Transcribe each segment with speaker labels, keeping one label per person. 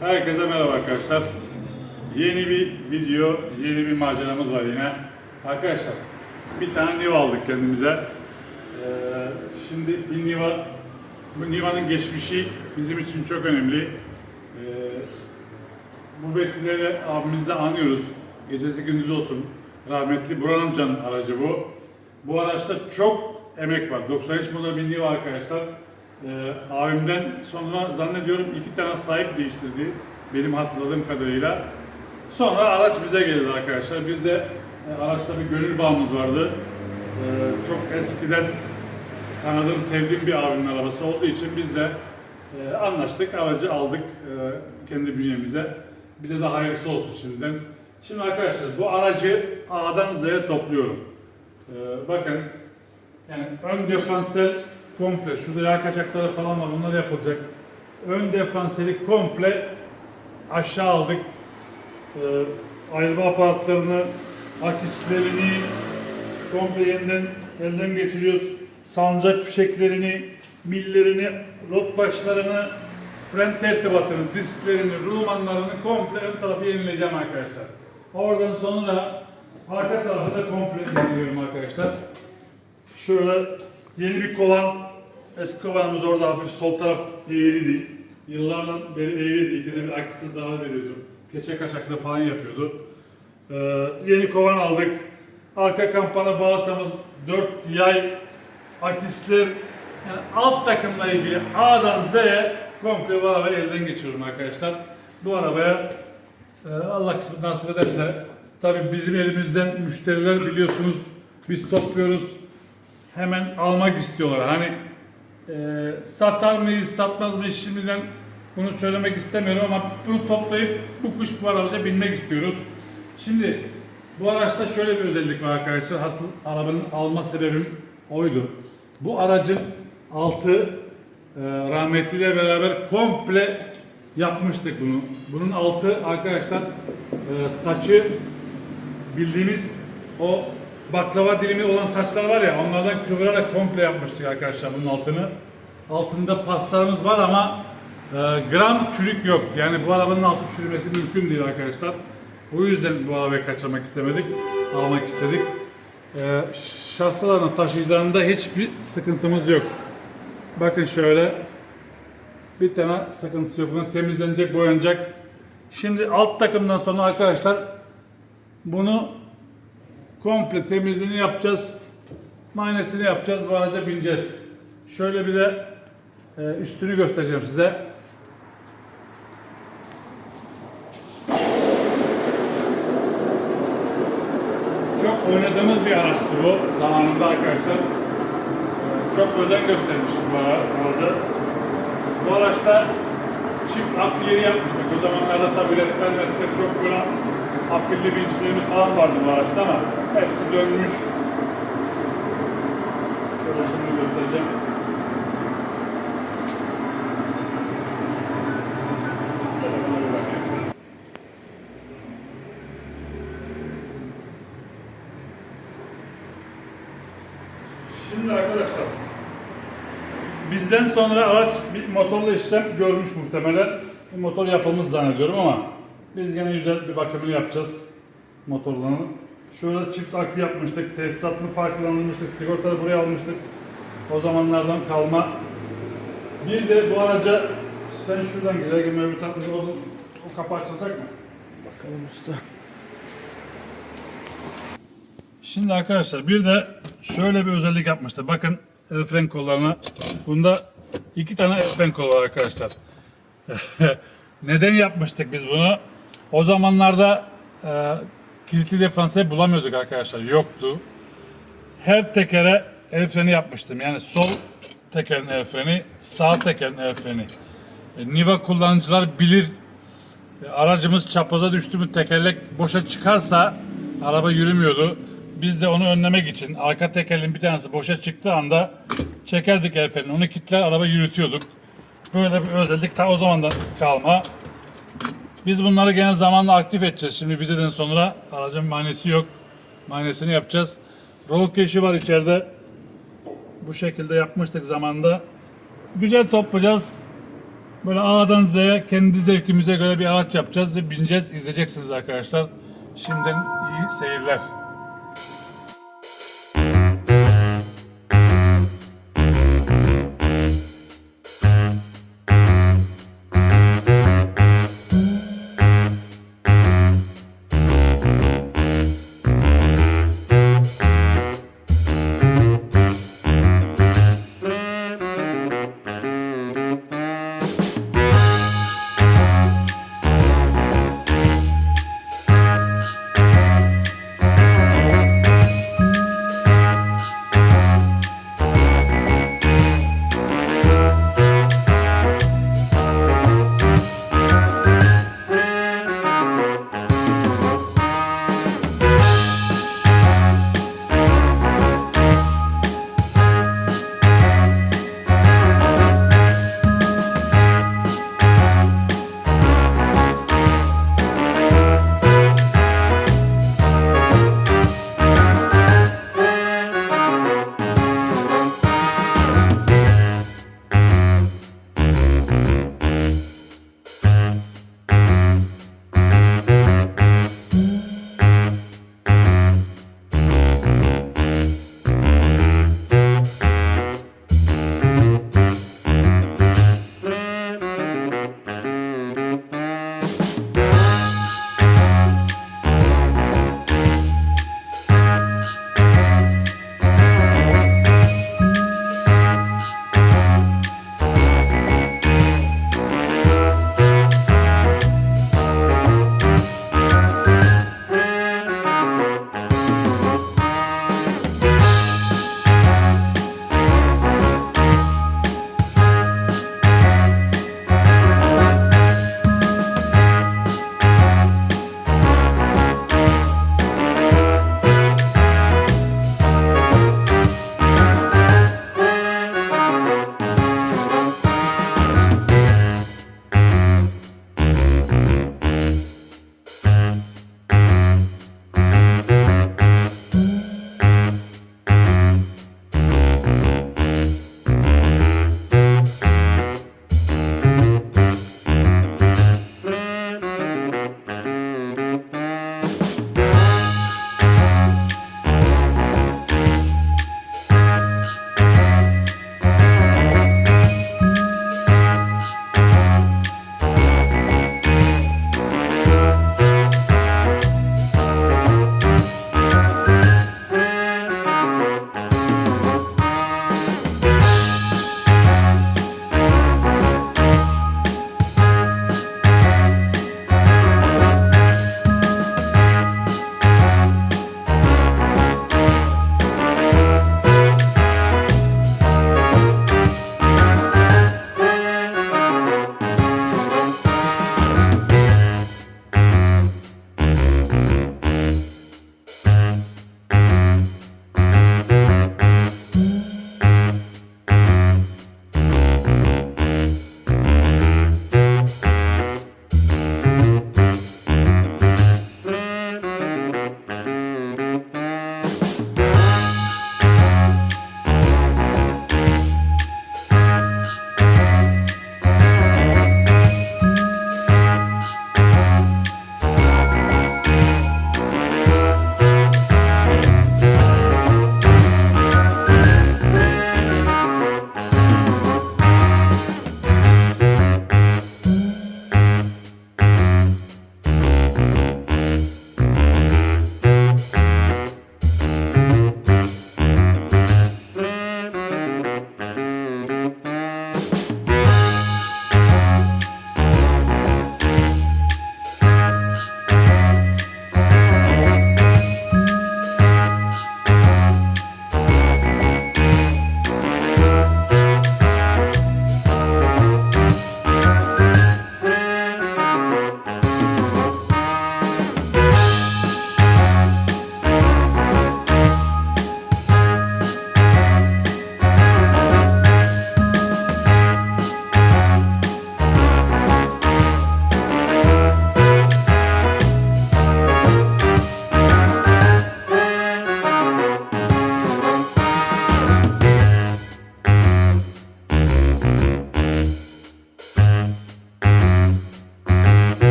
Speaker 1: Herkese merhaba arkadaşlar. Yeni bir video, yeni bir maceramız var yine. Arkadaşlar bir tane Niva aldık kendimize. Ee, şimdi bir Niva, bu Niva'nın geçmişi bizim için çok önemli. Ee, bu vesileyle abimizi de anıyoruz. Gecesi gündüz olsun. Rahmetli Burhan amcanın aracı bu. Bu araçta çok emek var. 93 model bir Niva arkadaşlar. Ee, abimden sonra zannediyorum iki tane sahip değiştirdi. Benim hatırladığım kadarıyla. Sonra araç bize geldi arkadaşlar. Bizde e, araçta bir gönül bağımız vardı. Ee, çok eskiden tanıdığım, sevdiğim bir abimin arabası olduğu için biz de e, anlaştık, aracı aldık e, kendi bünyemize. Bize de hayırlısı olsun şimdiden. Şimdi arkadaşlar bu aracı A'dan Z'ye topluyorum. Ee, bakın yani ön diferansiyel komple, şurada yağ kaçakları falan var, bunlar yapılacak. Ön diferansiyeli komple aşağı aldık. Ee, ayırma aparatlarını, akislerini komple yeniden elden geçiriyoruz. Sancak fişeklerini, millerini, rot başlarını, fren tertibatını, disklerini, rumanlarını komple ön tarafı yenileyeceğim arkadaşlar. Oradan sonra arka tarafı da komple yeniliyorum arkadaşlar. Şöyle yeni bir kovan, eski kovanımız orada hafif sol taraf eğriydi. Yıllardan beri eğriydi. İkide bir akisiz zarar veriyordu. Keçe kaçaklı falan yapıyordu. Ee, yeni kovan aldık. Arka kampana bağlatamız 4 yay akisler yani alt takımla ilgili A'dan Z'ye komple arabayı elden geçiriyorum arkadaşlar. Bu arabaya e, Allah kısmet nasip ederse tabi bizim elimizden müşteriler biliyorsunuz biz topluyoruz hemen almak istiyorlar. Hani e, satar mıyız, satmaz mıyız şimdiden bunu söylemek istemiyorum ama bunu toplayıp bu kuş bu araca binmek istiyoruz. Şimdi bu araçta şöyle bir özellik var arkadaşlar. Asıl arabanın alma sebebim oydu. Bu aracın altı e, rahmetliyle beraber komple yapmıştık bunu. Bunun altı arkadaşlar e, saçı bildiğimiz o baklava dilimi olan saçlar var ya onlardan kıvırarak komple yapmıştık arkadaşlar bunun altını. Altında paslarımız var ama e, gram çürük yok. Yani bu arabanın altı çürümesi mümkün değil arkadaşlar. O yüzden bu arabayı kaçırmak istemedik. Almak istedik. E, şahsaların taşıyıcılarında hiçbir sıkıntımız yok. Bakın şöyle bir tane sıkıntısı yok. Bunun temizlenecek, boyanacak. Şimdi alt takımdan sonra arkadaşlar bunu komple temizliğini yapacağız. Maynesini yapacağız. Bu araca bineceğiz. Şöyle bir de e, üstünü göstereceğim size. Çok oynadığımız bir araçtı bu zamanında arkadaşlar. E, Çok özen göstermiştik bu ara- arada. Bu araçta çift akü yeri yapmıştık. O zamanlarda tabi ledler ledler çok böyle afilli vinçlerimiz falan vardı bu araçta ama hepsi dönmüş. Şöyle şimdi göstereceğim. Şimdi arkadaşlar bizden sonra araç bir motorla işlem görmüş muhtemelen. Motor yapılmış zannediyorum ama biz gene güzel bir bakımını yapacağız motorlarının. Şöyle çift akü yapmıştık, tesisatını farklandırmıştık, sigortaları buraya almıştık. O zamanlardan kalma. Bir de bu araca sen şuradan gider gibi öbür tarafta o, o kapı açılacak mı?
Speaker 2: Bakalım usta.
Speaker 1: Şimdi arkadaşlar bir de şöyle bir özellik yapmıştı. Bakın el fren kollarına. Bunda iki tane kolu var arkadaşlar. Neden yapmıştık biz bunu? O zamanlarda e, kilitli diferansiyel bulamıyorduk arkadaşlar. Yoktu. Her tekere el freni yapmıştım. Yani sol tekerin el freni, sağ tekerin el freni. E, Niva kullanıcılar bilir e, aracımız çapraza düştü mü tekerlek boşa çıkarsa araba yürümüyordu. Biz de onu önlemek için arka tekerin bir tanesi boşa çıktığı anda çekerdik el frenini. Onu kilitler araba yürütüyorduk. Böyle bir özellik ta o zamandan kalma. Biz bunları gene zamanla aktif edeceğiz. Şimdi vizeden sonra aracın manesi yok. Manesini yapacağız. Roll keşi var içeride. Bu şekilde yapmıştık zamanında. Güzel toplayacağız. Böyle A'dan Z'ye kendi zevkimize göre bir araç yapacağız ve bineceğiz. izleyeceksiniz arkadaşlar. Şimdiden iyi seyirler.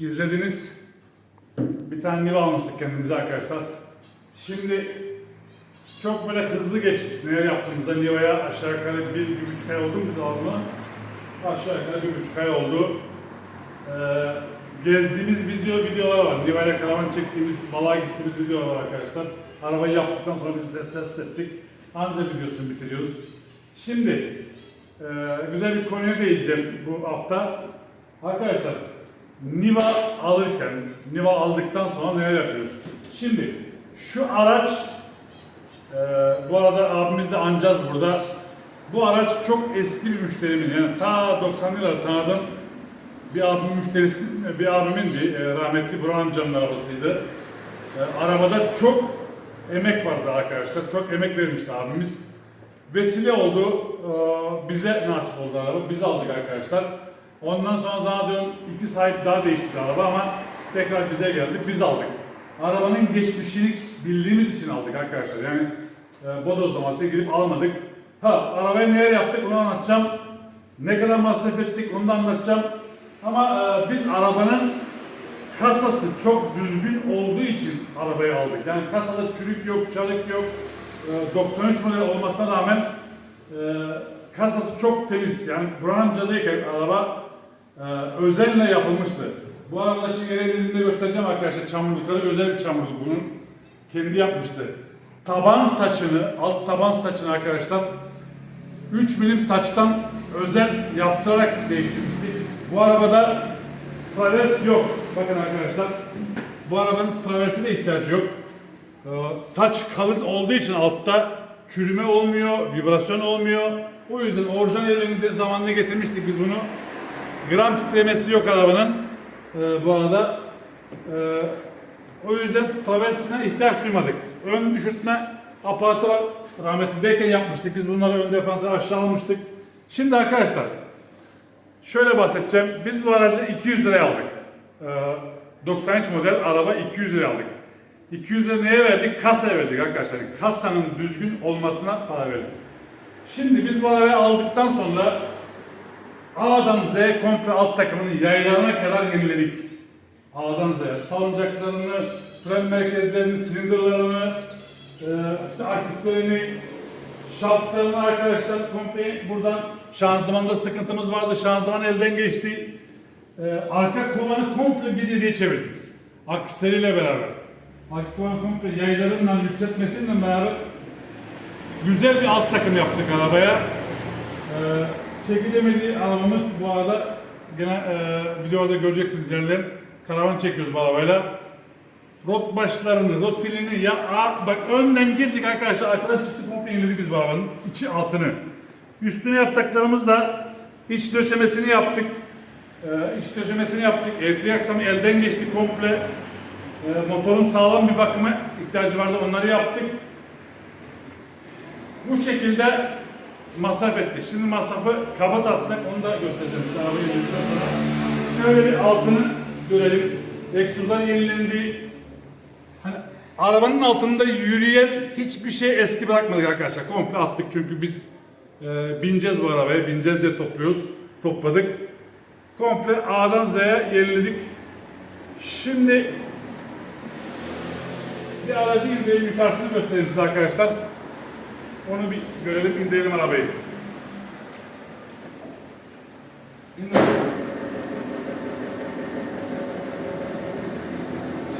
Speaker 1: İzlediniz. Bir tane Niva almıştık kendimize arkadaşlar. Şimdi çok böyle hızlı geçtik. Neler yaptığımızda Niva'ya aşağı yukarı bir, bir buçuk ay oldu biz aldığına? Aşağı yukarı bir buçuk ay oldu. Ee, gezdiğimiz video videolar var. Niva'yla karavan çektiğimiz, balığa gittiğimiz videolar var arkadaşlar. Arabayı yaptıktan sonra biz test, test ettik. Anca videosunu bitiriyoruz. Şimdi e, güzel bir konuya değineceğim bu hafta. Arkadaşlar Niva alırken, Niva aldıktan sonra neler yapıyoruz? Şimdi şu araç ee, bu arada abimiz de ancaz burada. Bu araç çok eski bir müşterimin yani ta 90'lı yıllarda tanıdım. Bir abimin müşterisi, bir abimindi. Ee, rahmetli Burhan amcamın arabasıydı. Ee, arabada çok emek vardı arkadaşlar. Çok emek vermişti abimiz. Vesile oldu. Ee, bize nasip oldu araba. Biz aldık arkadaşlar. Ondan sonra zannediyorum iki sahip daha değişti araba ama tekrar bize geldi. Biz aldık. Arabanın geçmişini bildiğimiz için aldık arkadaşlar. Yani e, bodozlaması girip almadık. Ha arabayı neler yaptık onu anlatacağım. Ne kadar masraf ettik onu da anlatacağım. Ama e, biz arabanın kasası çok düzgün olduğu için arabayı aldık. Yani kasada çürük yok, çalık yok. E, 93 model olmasına rağmen e, kasası çok temiz. Yani Burhan amcadayken araba e, özenle yapılmıştı. Bu arabada şimdi yere dediğimde göstereceğim arkadaşlar çamurlukları özel bir çamurluk bunun. Kendi yapmıştı. Taban saçını, alt taban saçını arkadaşlar 3 milim saçtan özel yaptırarak değiştirmiştik. Bu arabada travers yok. Bakın arkadaşlar. Bu arabanın traversi de ihtiyacı yok. Ee, saç kalın olduğu için altta çürüme olmuyor, vibrasyon olmuyor. O yüzden orijinal zamanında getirmiştik biz bunu. Gram titremesi yok arabanın. Ee, bu arada. Ee, o yüzden traversine ihtiyaç duymadık. Ön düşürtme aparatı var. Rahmetlideyken yapmıştık. Biz bunları ön defansı aşağı almıştık. Şimdi arkadaşlar şöyle bahsedeceğim. Biz bu aracı 200 liraya aldık. Ee, 93 model araba 200 liraya aldık. 200 lira neye verdik? Kasaya verdik arkadaşlar. Kasanın düzgün olmasına para verdik. Şimdi biz bu arabayı aldıktan sonra A'dan Z komple alt takımını yaylarına kadar yeniledik. A'dan Z'ye. Salıncaklarını, fren merkezlerini, silindirlerini, e, işte akislerini, şaftlarını arkadaşlar komple buradan şanzımanda sıkıntımız vardı. Şanzıman elden geçti. E, arka kovanı komple bir dediğe çevirdik. Akisleriyle beraber. Arka kovanı komple yaylarından yükseltmesiyle beraber güzel bir alt takım yaptık arabaya. Ee, çekilemediği arabamız bu arada gene e, videoda göreceksiniz ilerleyen karavan çekiyoruz bu arabayla. Rot başlarını, rot filini ya a, bak önden girdik arkadaşlar arkadan çıktık komple inledik biz bu arabanın içi altını. Üstüne yaptıklarımız da iç döşemesini yaptık. Ee, iç döşemesini yaptık. Elektrik aksamı elden geçti komple. Ee, motorun sağlam bir bakıma ihtiyacı vardı onları yaptık. Bu şekilde masraf ettik. Şimdi masrafı kaba taslak onu da göstereceğim. Şöyle bir altını görelim. Egzozlar yenilendi. Hani arabanın altında yürüyen hiçbir şey eski bırakmadık arkadaşlar. Komple attık çünkü biz e, bineceğiz bu arabaya. Bineceğiz diye topluyoruz. Topladık. Komple A'dan Z'ye yeniledik. Şimdi bir aracı indirelim yukarısını göstereyim size arkadaşlar. Onu bir görelim, indirelim arabayı.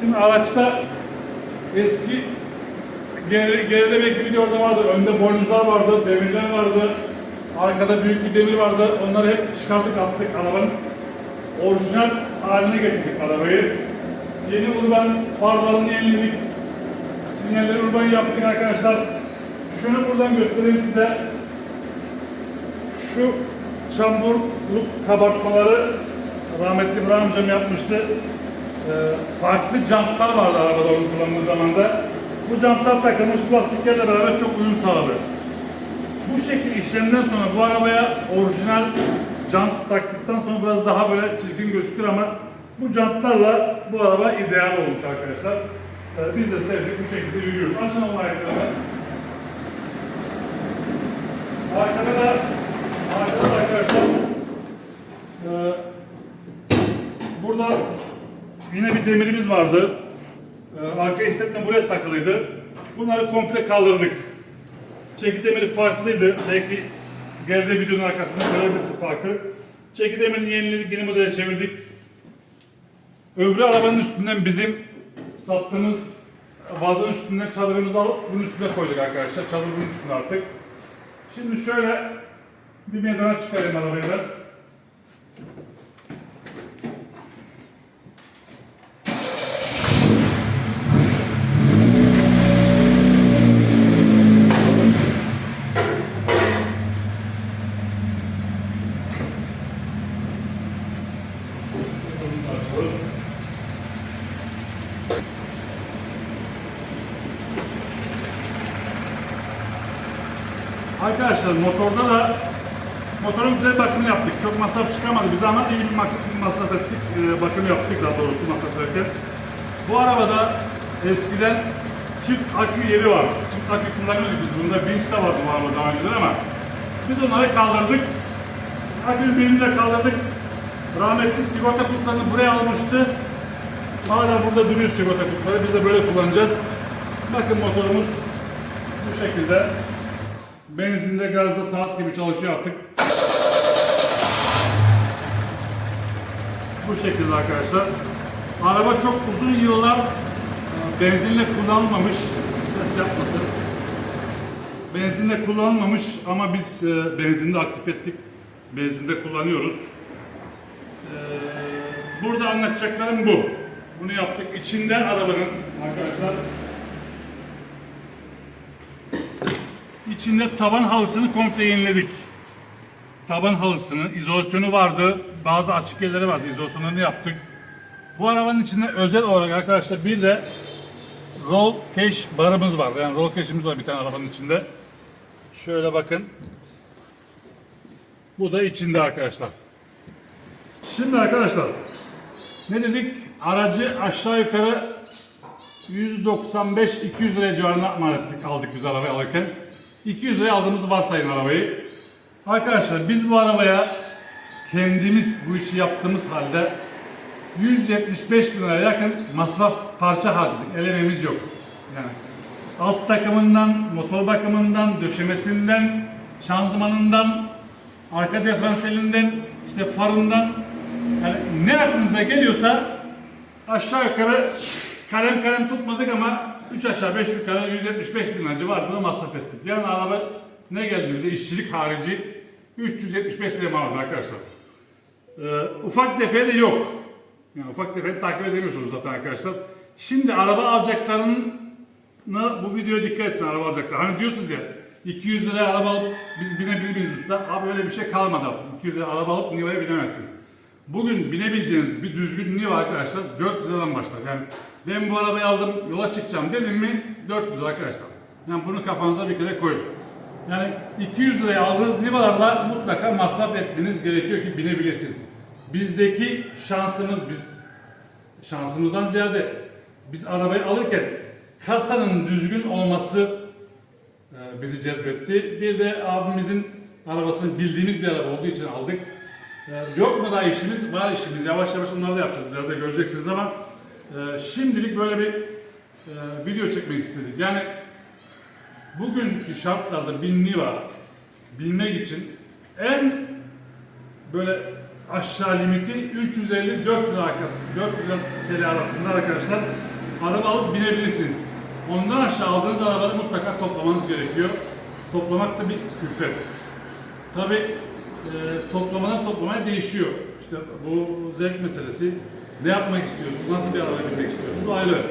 Speaker 1: Şimdi araçta eski geri, geride belki videoda vardı. Önde boynuzlar vardı, demirler vardı. Arkada büyük bir demir vardı. Onları hep çıkardık, attık arabanın. Orijinal haline getirdik arabayı. Yeni urban farlarını yeniledik. Sinyalleri urban yaptık arkadaşlar. Şunu buradan göstereyim size. Şu çamurluk kabartmaları rahmetli İbrahim amcam yapmıştı. Ee, farklı jantlar vardı arabada onu kullandığı zamanda. Bu jantlar takılmış plastiklerle beraber çok uyum sağladı. Bu şekil işlemden sonra bu arabaya orijinal jant taktıktan sonra biraz daha böyle çirkin gözükür ama bu jantlarla bu araba ideal olmuş arkadaşlar. Ee, biz de sevdik bu şekilde yürüyoruz. Açalım ayaklarını. Arkada da arkada da arkadaşlar e, burada bir demirimiz vardı. Ee, arka istetme buraya takılıydı. Bunları komple kaldırdık. Çeki demiri farklıydı. Belki geride videonun arkasında görebilirsiniz farkı. Çeki demirini yeniledik, yeni modele çevirdik. Öbürü arabanın üstünden bizim sattığımız vazın üstünden çadırımızı alıp bunun üstüne koyduk arkadaşlar. Çadır bunun üstünde artık. Şimdi şöyle bir meydana çıkarayım arabayı ben. Bunu da açalım. Arkadaşlar motorda da motorun güzel bakımını yaptık. Çok masraf çıkamadı bize ama iyi bir masraf ettik. Ee, bakım yaptık daha doğrusu masraf ederken. Bu arabada eskiden çift akü yeri var. Çift akü kullanıyorduk biz. Bunda vinç de vardı bu arabada daha önceden ama biz onları kaldırdık. Akünün birini de kaldırdık. Rahmetli sigorta kutularını buraya almıştı. Hala burada duruyor sigorta kutuları. Biz de böyle kullanacağız. Bakın motorumuz bu şekilde. Benzinde, gazda saat gibi çalışıyor artık. Bu şekilde arkadaşlar. Araba çok uzun yıllar e, benzinle kullanılmamış. Ses yapmasın. Benzinle kullanılmamış ama biz e, benzinde aktif ettik. Benzinde kullanıyoruz. E, burada anlatacaklarım bu. Bunu yaptık. İçinde arabanın arkadaşlar İçinde taban halısını komple yeniledik. Taban halısını, izolasyonu vardı. Bazı açık yerleri vardı. İzolasyonlarını yaptık. Bu arabanın içinde özel olarak arkadaşlar bir de roll cash barımız var. Yani roll cash'imiz var bir tane arabanın içinde. Şöyle bakın. Bu da içinde arkadaşlar. Şimdi arkadaşlar ne dedik? Aracı aşağı yukarı 195-200 liraya civarına mal ettik, aldık biz arabayı alırken. 200 liraya aldığımızı varsayın arabayı. Arkadaşlar biz bu arabaya kendimiz bu işi yaptığımız halde 175 bin liraya yakın masraf parça harcadık. El emeğimiz yok. Yani alt takımından, motor bakımından, döşemesinden, şanzımanından, arka diferansiyelinden, işte farından yani ne aklınıza geliyorsa aşağı yukarı kalem kalem tutmadık ama 3 aşağı 5 yukarı 175 bin lira civarında masraf ettik. Yani araba ne geldi bize işçilik harici 375 lira mal oldu arkadaşlar. Ee, ufak tefeği de yok. Yani ufak tefeği takip edemiyorsunuz zaten arkadaşlar. Şimdi araba alacaklarının bu videoya dikkat etsin araba alacaklar. Hani diyorsunuz ya 200 liraya araba alıp biz binebilir miyiz usta? Abi öyle bir şey kalmadı artık. 200 liraya araba alıp Niva'ya binemezsiniz. Bugün binebileceğiniz bir düzgün Niva arkadaşlar 400 liradan başlar. Yani ben bu arabayı aldım yola çıkacağım dedim mi 400 lira arkadaşlar. Yani bunu kafanıza bir kere koyun. Yani 200 liraya aldığınız Niva'larla mutlaka masraf etmeniz gerekiyor ki binebilirsiniz. Bizdeki şansımız biz şansımızdan ziyade biz arabayı alırken kasanın düzgün olması e, bizi cezbetti. Bir de abimizin arabasını bildiğimiz bir araba olduğu için aldık. E, Yok mu da işimiz? Var işimiz. Yavaş yavaş onları da yapacağız. İleride göreceksiniz ama e, şimdilik böyle bir e, video çekmek istedik. Yani bugünkü şartlarda bin Niva binmek için en böyle aşağı limiti 350-400 arkası 400 TL arasında arkadaşlar araba alıp binebilirsiniz. Ondan aşağı aldığınız arabayı mutlaka toplamanız gerekiyor. Toplamak da bir külfet. Tabi e, toplamadan toplamaya değişiyor. İşte bu zevk meselesi. Ne yapmak istiyorsunuz? Nasıl bir araba binmek istiyorsunuz? Ayrı.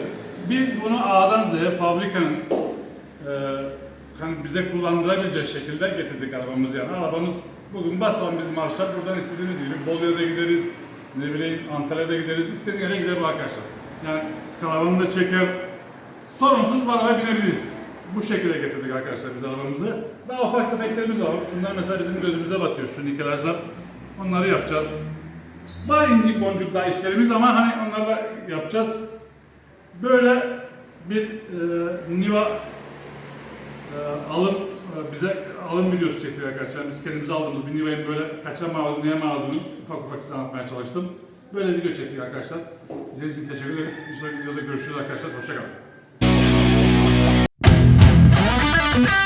Speaker 1: Biz bunu A'dan Z'ye fabrikanın e, hani bize kullandırabileceği şekilde getirdik arabamızı yani. Arabamız bugün basalım biz marşlar buradan istediğimiz gibi Bolu'ya da gideriz, ne bileyim Antalya'da gideriz, istediğin yere gider bu arkadaşlar. Yani karavanı da çeker, sorunsuz bu arabaya binebiliriz. Bu şekilde getirdik arkadaşlar biz arabamızı. Daha ufak tefeklerimiz var. Şunlar mesela bizim gözümüze batıyor şu nikelajlar. Onları yapacağız. Var incik boncuk daha işlerimiz ama hani onları da yapacağız. Böyle bir e, Niva e, alım e, bize alım videosu çekti arkadaşlar. Biz kendimize aldığımız bir Niva'yı böyle kaça mal neye mal olduğunu ufak ufak size anlatmaya çalıştım. Böyle video çektik arkadaşlar. İzlediğiniz için teşekkür ederiz. Bir sonraki videoda görüşürüz arkadaşlar. Hoşçakalın. Thank.